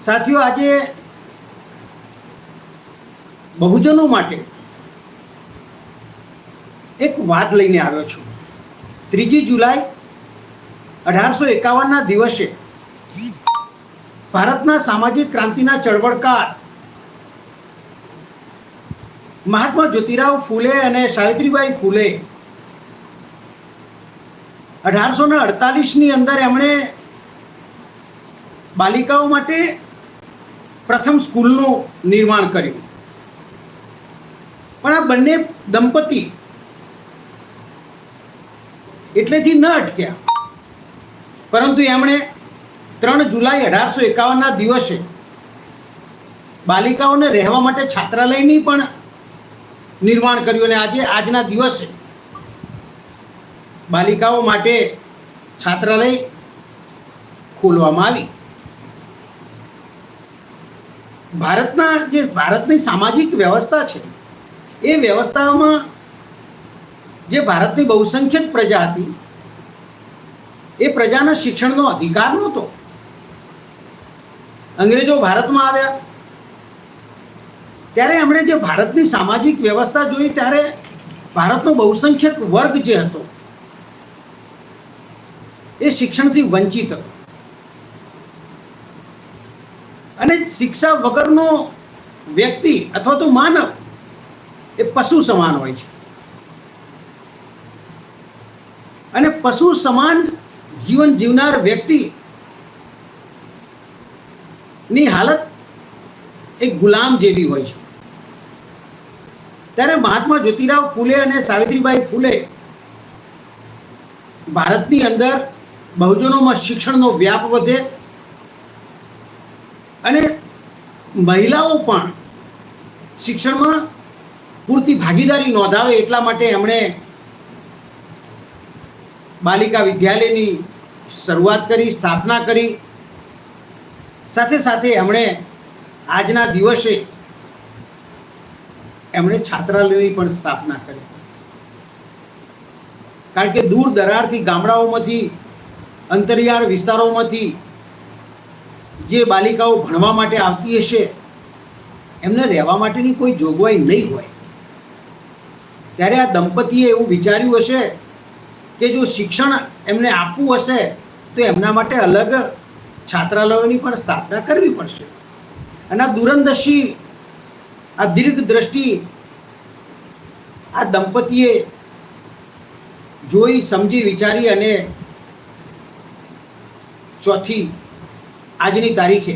સાથીઓ, આજે બહુજનો માટે એક વાત લઈને આવ્યો છું. ત્રીજી જુલાઈ અઢારસો એકાવનના દિવસે ભારતના સામાજિક ક્રાંતિના ચળવળકાર મહાત્મા જ્યોતિરાવ ફૂલે અને સાવિત્રીબાઈ ફૂલે અઢારસો ને અડતાલીસની અંદર એમણે બાલિકાઓ માટે પ્રથમ સ્કૂલનું નિર્માણ કર્યું. પણ આ બંને દંપતી એટલેથી ન અટક્યા. પરંતુ એમણે ત્રણ જુલાઈ અઢારસો એકાવનના દિવસે બાલિકાઓને રહેવા માટે છાત્રાલયની પણ નિર્માણ કર્યું અને આજે આજના દિવસે બાલિકાઓ માટે છાત્રાલય ખોલવામાં આવી. ભારતના જે ભારતની સામાજિક વ્યવસ્થા છે, એ વ્યવસ્થામાં જે ભારતની બહુસંખ્યક પ્રજા હતી, એ પ્રજાના શિક્ષણનો અધિકાર નહોતો. અંગ્રેજો ભારતમાં આવ્યા. ત્યારે એમણે જે ભારતની સામાજિક વ્યવસ્થા જોઈ, ત્યારે ભારતનો બહુસંખ્યક વર્ગ જે હતો, એ શિક્ષણથી વંચિત હતો. અને શિક્ષા વગરનો વ્યક્તિ અથવા તો માનવ એ પશુ સમાન હોય છે. અને પશુ સમાન જીવન જીવનાર વ્યક્તિ ની હાલત એક ગુલામ જેવી હોય છે. ત્યારે મહાત્મા જ્યોતિરાવ ફૂલે અને સાવિત્રીબાઈ ફૂલે ભારતની અંદર બહુજનોમાં શિક્ષણનો વ્યાપ વધે અને મહિલાઓ પણ શિક્ષણમાં પૂરતી ભાગીદારી નોંધાવે એટલા માટે એમણે બાલિકા વિદ્યાલયની શરૂઆત કરી, સ્થાપના કરી. સાથે સાથે એમણે આજના દિવસે એમણે છાત્રાલયની પણ સ્થાપના કરી. કારણ કે દૂર દરારથી ગામડાઓમાંથી, અંતરિયાળ વિસ્તારોમાંથી જે બાલિકાઓ ભણવા માટે આવતી હશે, એમને રહેવા માટેની કોઈ જોગવાઈ નહીં હોય. ત્યારે આ દંપતીએ એવું વિચાર્યું હશે કે જો શિક્ષણ એમને આપવું હશે, તો એમના માટે અલગ છાત્રાલયોની પણ સ્થાપના કરવી પડશે. અને આ દૂરંદર્શી આ દીર્ઘ દ્રષ્ટિ આ દંપતીએ જોઈ, સમજી, વિચારી અને ચોથી આજની તારીખે,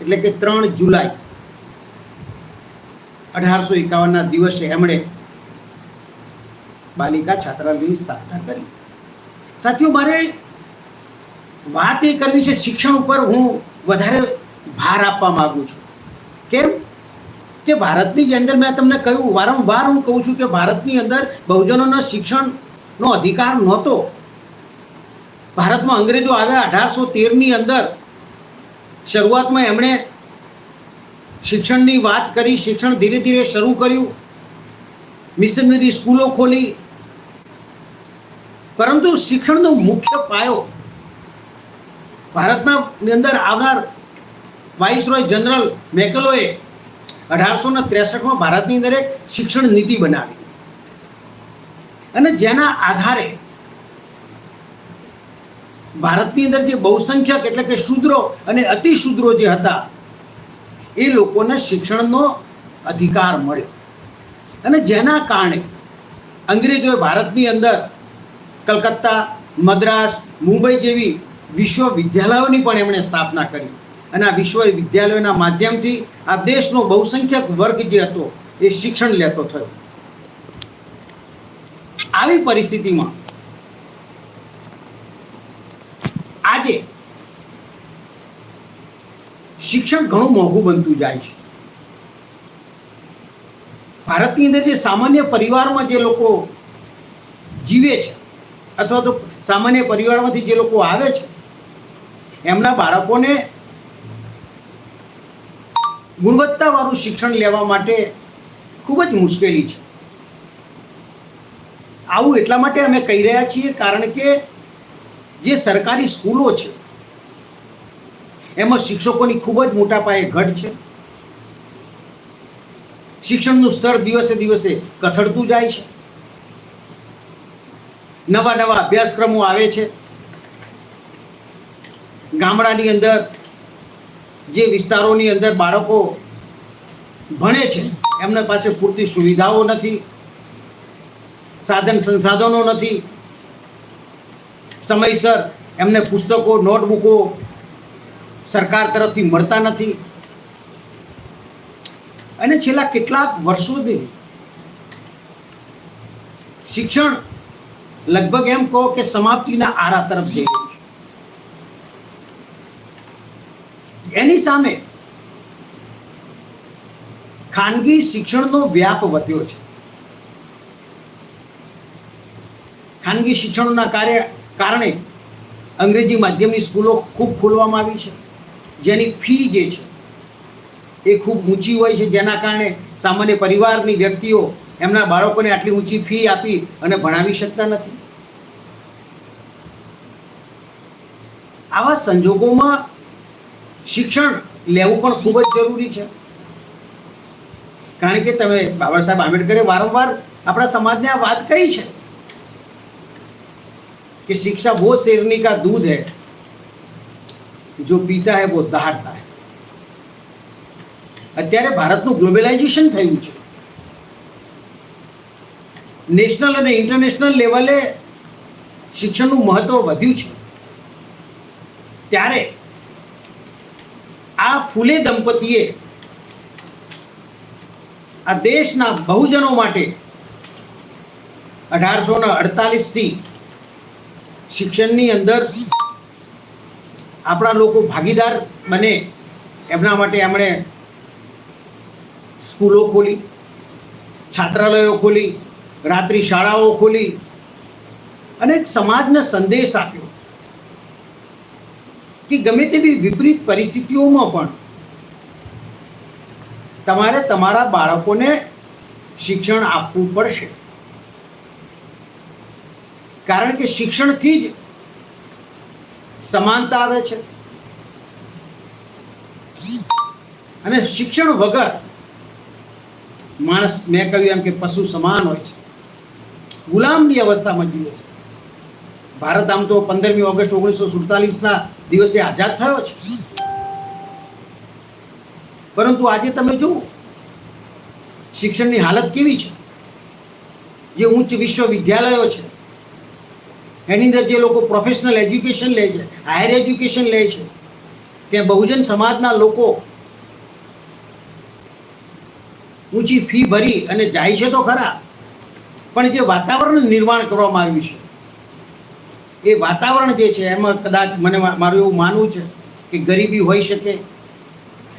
એટલે કે ત્રણ જુલાઈ, અઢારસો એકાવનના દિવસે એમણે બાલિકા છાત્રાલયની સ્થાપના કરી. સાથીઓ, મારે વાત એ કરવી છે, શિક્ષણ ઉપર હું વધારે ભાર આપવા માગું છું. કેમ? કે ભારતની અંદર મેં તમને કહ્યું, વારંવાર હું કહું છું કે ભારતની અંદર બહુજનોના શિક્ષણનો અધિકાર નહોતો. ભારતમાં અંગ્રેજો આવ્યા અઢારસો તેરની અંદર. શરૂઆતમાં એમણે શિક્ષણની વાત કરી, શિક્ષણ ધીરે ધીરે શરૂ કર્યું. મિશનરી સ્કૂલો ખોલી. પરંતુ શિક્ષણનો મુખ્ય પાયો ભારતના અંદર આવનાર વાઇસરોય જનરલ મેકલોએ અઢારસો ને ત્રેસઠમાં ભારતની અંદર એક શિક્ષણ નીતિ બનાવી. અને જેના આધારે ભારતની અંદર જે બહુસંખ્યક એટલે કે શૂદ્રો અને અતિશૂદ્રો જે હતા, એ લોકોને શિક્ષણનો અધિકાર મળ્યો. અને જેના કારણે અંગ્રેજોએ ભારતની અંદર કલકત્તા, મદ્રાસ, મુંબઈ જેવી વિશ્વવિદ્યાલયોની પણ એમણે સ્થાપના કરી. અને આ વિશ્વવિદ્યાલયોના માધ્યમથી આ દેશનો બહુસંખ્યક વર્ગ જે હતો, એ શિક્ષણ લેતો થયો. આવી પરિસ્થિતિમાં આજે શિક્ષણ ઘણું મોંઘું બનતું જાય છે. ભારતની અંદર જે સામાન્ય પરિવારમાં જે લોકો જીવે છે, અથવા તો સામાન્ય પરિવારમાંથી જે લોકો આવે છે, એમના બાળકોને ગુણવત્તાવાળું શિક્ષણ લેવા માટે ખૂબ જ મુશ્કેલી છે. આવું એટલા માટે અમે કહી રહ્યા છીએ કારણ કે જે સરકારી સ્કૂલો છે, એમાં શિક્ષકોની ખૂબ જ મોટા પાયે ઘટ છે. શિક્ષણનું સ્તર દિવસે દિવસે કથળતું જાય છે. નવા નવા અભ્યાસક્રમો આવે છે. ગામડાની અંદર જે વિસ્તારોની અંદર બાળકો ભણે છે, એમના પાસે પૂરતી સુવિધાઓ નથી, સાધન સંસાધનો નથી સમયસર એમને પુસ્તકો, નોટબુકો સરકાર તરફથી મળતા નથી. અને છેલ્લા કેટલાક વર્ષોથી શિક્ષણ લગભગ એમ કહો કે સમાપ્તિના આરા તરફ જઈ રહ્યું છે. એની સામે ખાનગી શિક્ષણનો વ્યાપ વધ્યો છે. ખાનગી શિક્ષણના કાર્ય કારણે અંગ્રેજી માધ્યમની સ્કૂલો ખૂબ ખોલવામાં આવી છે. જેની ફી જે છે, એ ખૂબ ઊંચી હોય છે. જેના કારણે સામાન્ય પરિવારની વ્યક્તિઓ એમના બાળકોને આટલી ઊંચી ફી આપી અને ભણાવી શકતા નથી. આવા સંજોગોમાં શિક્ષણ લેવું પણ ખૂબ જ જરૂરી છે. કારણ કે તમે બાબા સાહેબ આંબેડકરે વારંવાર આપણા સમાજને આ વાત કહી છે. कि शिक्षा वो शेरनी का दूध है जो पीता है वो दहाड़ता है અત્યારે ભારતનું ગ્લોબલાઇઝેશન થયું છે નેશનલ અને ઇન્ટરનેશનલ લેવલે શિક્ષણનું મહત્વ વધ્યું છે ત્યારે આ ફૂલે દંપતીએ આ દેશના બહુજનો માટે અઢારસો ને અડતાલીસથી શિક્ષણની અંદર આપણા લોકો ભાગીદાર બને, એમના માટે એમણે સ્કૂલો ખોલી, છાત્રાલયો ખોલી, રાત્રિ શાળાઓ ખોલી અને સમાજને સંદેશ આપ્યો કે ગમે તેવી વિપરીત પરિસ્થિતિઓમાં પણ તમારે તમારા બાળકોને શિક્ષણ આપવું પડશે. કારણ કે શિક્ષણથી જ સમાનતા આવે છે. અને શિક્ષણ વગર માણસ, મેં કહ્યું એમ કે પશુ સમાન હોય છે. ગુલામની અવસ્થામાં જીવે છે. ભારત આમ તો પંદરમી ઓગસ્ટ ઓગણીસો સુડતાલીસના દિવસે આઝાદ થયો છે. પરંતુ આજે તમે જુઓ, શિક્ષણની હાલત કેવી છે? જે ઉચ્ચ વિશ્વવિદ્યાલયો છે એની અંદર જે લોકો પ્રોફેશનલ એજ્યુકેશન લે છે હાયર એજ્યુકેશન લે છે, ત્યાં બહુજન સમાજના લોકો ઊંચી ફી ભરી અને જાય છે તો ખરા, પણ જે વાતાવરણ નિર્માણ કરવામાં આવ્યું છે, એ વાતાવરણ જે છે એમાં કદાચ મને મારું એવું માનવું છે કે ગરીબી હોઈ શકે,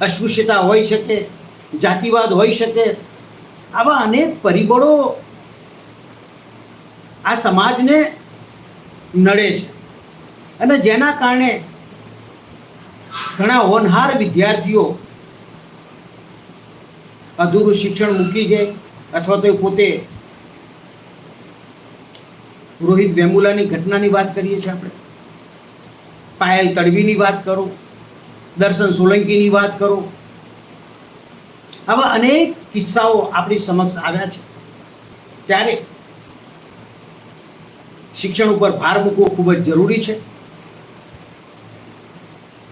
અસ્પૃશ્યતા હોઈ શકે, જાતિવાદ હોઈ શકે, આવા અનેક પરિબળો આ સમાજને નડે છે. અને જેના કારણે ઘણા હોનહાર વિદ્યાર્થીઓ અધૂરું શિક્ષણ મૂકી જાય અથવા તો પોતે રોહિત વેમુલાની ઘટનાની વાત કરીએ છીએ આપણે. પાયલ તડવીની વાત કરો, દર્શન સોલંકીની વાત કરો. આવા અનેક કિસ્સાઓ આપણી સમક્ષ આવ્યા છે. ત્યારે શિક્ષણ ઉપર ભાર મૂકવો ખૂબ જ જરૂરી છે.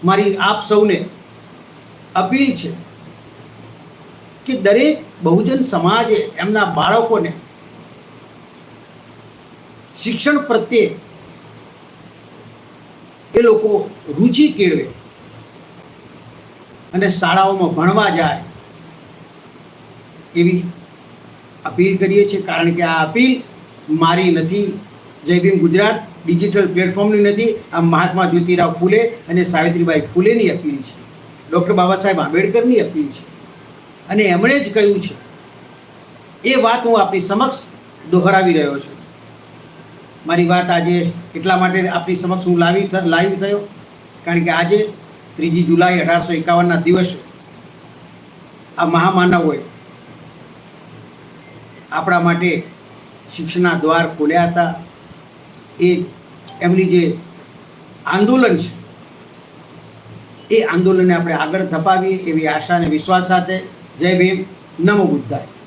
મારી આપ સૌને અપીલ છે કે દરેક બહુજન સમાજે એમના બાળકોને શિક્ષણ પ્રત્યે એ લોકો રુચિ કેળવે અને શાળાઓમાં ભણવા જાય એવી અપીલ કરીએ છીએ. કારણ કે આ અપીલ મારી નથી જય ગુજરાત. ડિજિટલ પ્લેટફોર્મની નથી આ મહાત્મા જ્યોતિરાવ ફૂલે અને સાવિત્રીબાઈ ફૂલેની અપીલ છે. ડૉક્ટર બાબા સાહેબ આંબેડકરની અપીલ છે. અને એમણે જ કહ્યું છે, એ વાત હું આપણી સમક્ષ દોહરાવી રહ્યો છું. મારી વાત આજે એટલા માટે આપણી સમક્ષ હું લાવી લાવી થયો, કારણ કે આજે ત્રીજી જુલાઈ અઢારસો એકાવનના દિવસે આ મહામાનવોએ આપણા માટે શિક્ષણના દ્વાર ખોલ્યા હતા. એ એમની જે આંદોલન છે, એ આંદોલનને આપણે આગળ ધપાવીએ એવી આશા અને વિશ્વાસ સાથે. જય ભીમ, નમો બુદ્ધાય.